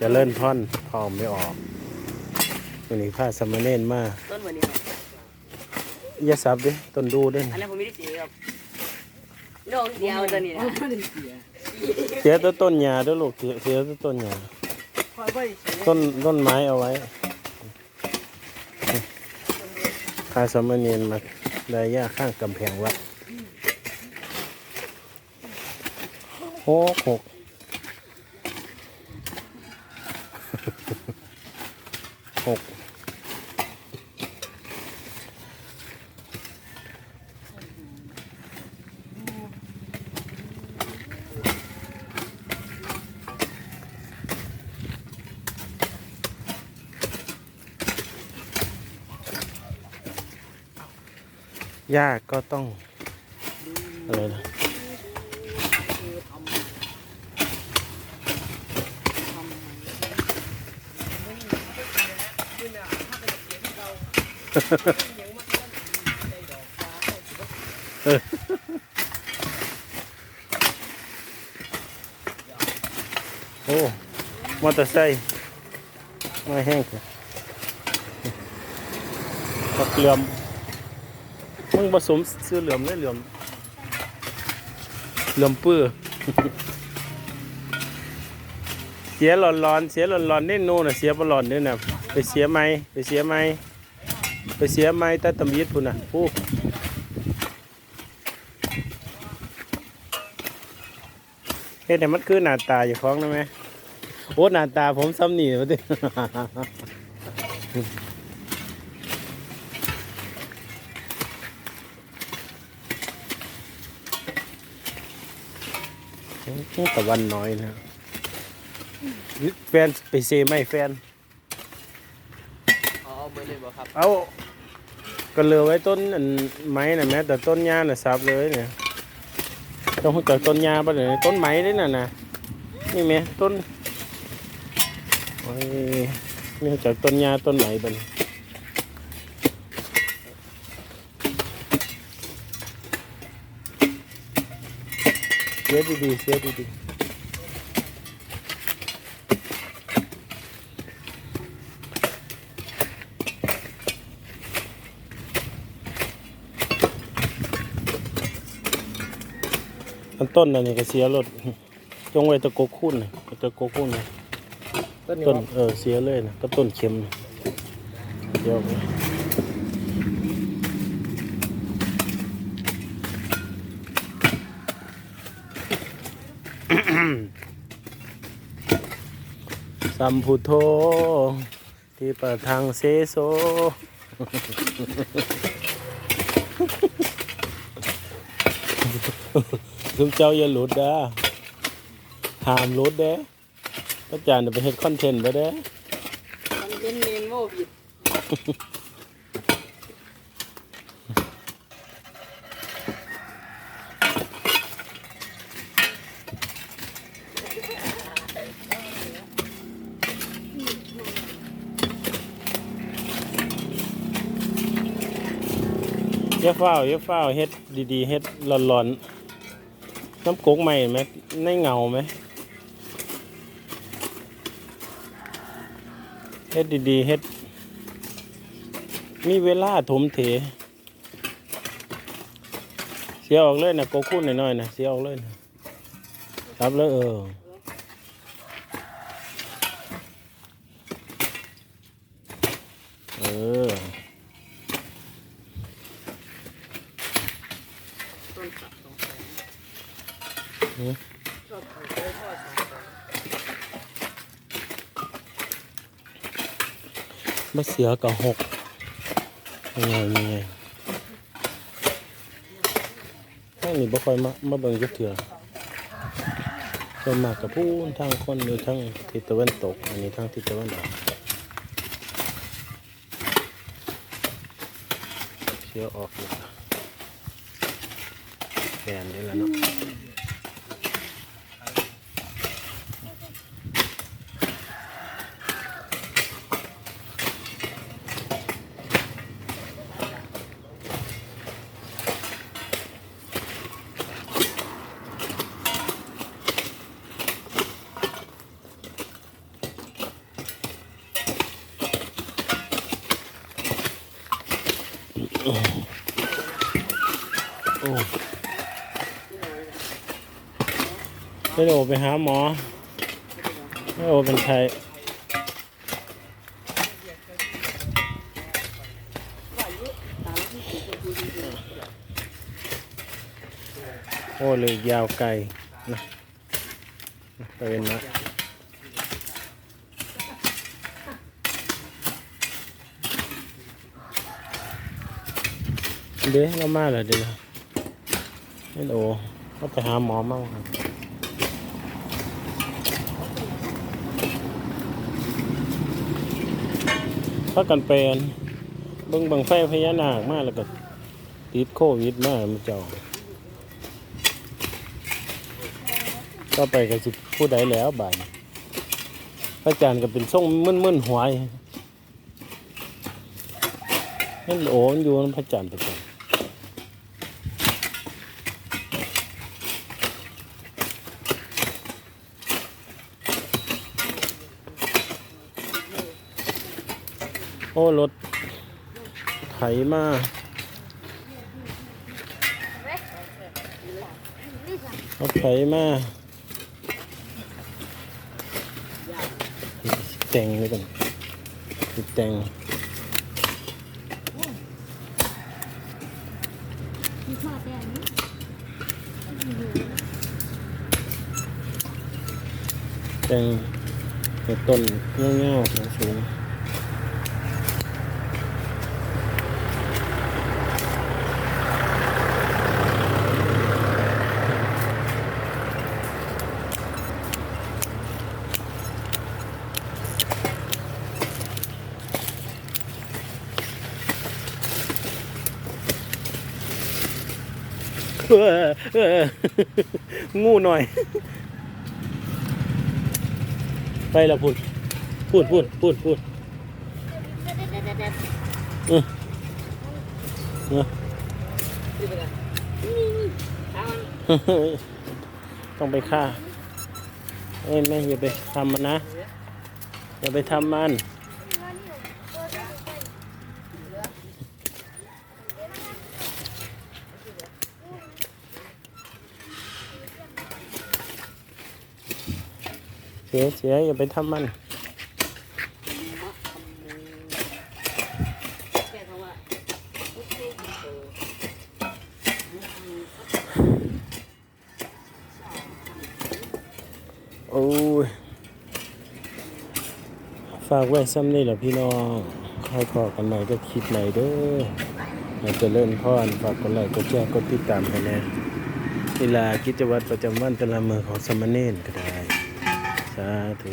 จะเล่นท่อนพร้อมไม่ออกวันนี้พาสามเณรมาต้นวันนี้ครับอย่าสับดิต้นดูเด้อันนั้นผมไม่ได้สีครับโด่งเดียวตัวนี้นะเสียตัวต้นหญ้าเด้วยลูกเสียเสียตัวต้นหญ้าต้นต้นไม้เอาไว้พาสามเณรมาได้ย่าข้างกำแพงวัดหกหก หกยากก็ต้องอะไรนะ โอ้มอเตอร์ไซค์ไม่แห้งปักเหลื่อมมึงผสมซื้อเหลื่อมเลยเหลื่อมเหลื่อมปื้อเสียหลอนร้อนๆเสียหลอนร้อนนี่นู่นน่ะเสียบหลอนนี่น่ะไปเสียไหมไปเสียไหม ไปเสียไหมแต่ตำยิดพุ่นน่ะผู้เฮ็ดให้มันคือหน้าตาอยู่ของได้ไหมโอ้หน้าตาผมซ้ำนี่วะติตะวันน้อยนะแฟนไปเซไม่แฟนอ๋อเบอร์เลยบ่ครับ เอา ก็เหลือไว้ต้นอันไม้น่ะแม้แต่ต้นหญ้าน่ะสับเลยเนี่ยต้องรู้จากต้นหญ้าปะเนี่ยต้นไม้ด้วยน่ะนะนี่ไหมต้นโอ้ยนี่รู้จากต้นหญ้าต้นไม้ปะเนี่ยเสียดีๆเสียดีๆ อันต้นอันนี้ก็เสียรถจงไว้ตะโกกคุ้นน่ะตะโกกคุ้นน่ะต้นนี้ต้นเออเสียเลยนะก็ต้นเข็มน่ะเดี๋ยวไปสัมพุทโธที่ประทังเสโส ทุกเจ้าอย่าหลุดนะห้ามหลุดเด้พระอาจารย์จะไปเฮ็ดคอนเทนต์ไปเด้มันเป็นเมนโมบิดอย่าเฝ้าวอย่าเฝ้าวเฮ็ดดีๆเฮ็ดร้อนๆ น้ำกกใหม่ไหมในเงาไหมเฮ็ดดีๆเฮ็ด มีเวลาถมเถ เสียออกเลยนะโกคุ้นหน่อยๆนะเสียออกเลยนะรับแล้วเอออ ต้นสักสองแสน หือ ชอบเอาไปทอดสองแส นมาเสียกับหกยังไงยังไงทางนี้บ่ค่อยมามาเบิ่งจักเทื่อส่วนมากกับผู้ทางคนอยู่ทางทิศตะวันตก อันนี้ทางทิศตะวันออกเสียออกแล้วแกนนี่แหละเนาะ ไม่โอไปหาหมอไม่โอเป็นไทยโอ้เลยยาวไกลนะนะไปเป็นนะเดี๋ยวเรามาแล้วเดี๋ยว ไม่โอก็ไปหาหมอมั่งครับพักกันเป็นเบิ่งบังไฟพญานาคมากแล้วก็ติดโควิดมากมันเจ้าก็ไปกันสิผู้ใดแล้วบ่ายพระอาจารย์ก็เป็นทรงมึนๆหวอยนั่นโอ้มันอยู่นั่นพระอาจารย์ประจ โอ้รถไถมาเอาไถมาแต่งเลยกันแต่งแต่งต้นเงี้ยวๆสูงๆ เออเออ งูหน่อย ไปล้วพูดพูดพูดพูดพูดเออเออต้องไปฆ่าเอ้ยแม่อย่าไปทำมันนะ อย่าไปทำมัน สียเสียอย่าไปทำมันโอ้ยฝากไว้ซ้ำนี่แหละพี่น้องคอยพอกันใหม่ก็คลิปใหม่เด้อเราจะเล่นพ่อนฝากกดไลค์กดแชร์กดติดตามกันนะเวลากิจวัตรประจำวันแต่ละมือของสามเณรก็ได้ สาธุ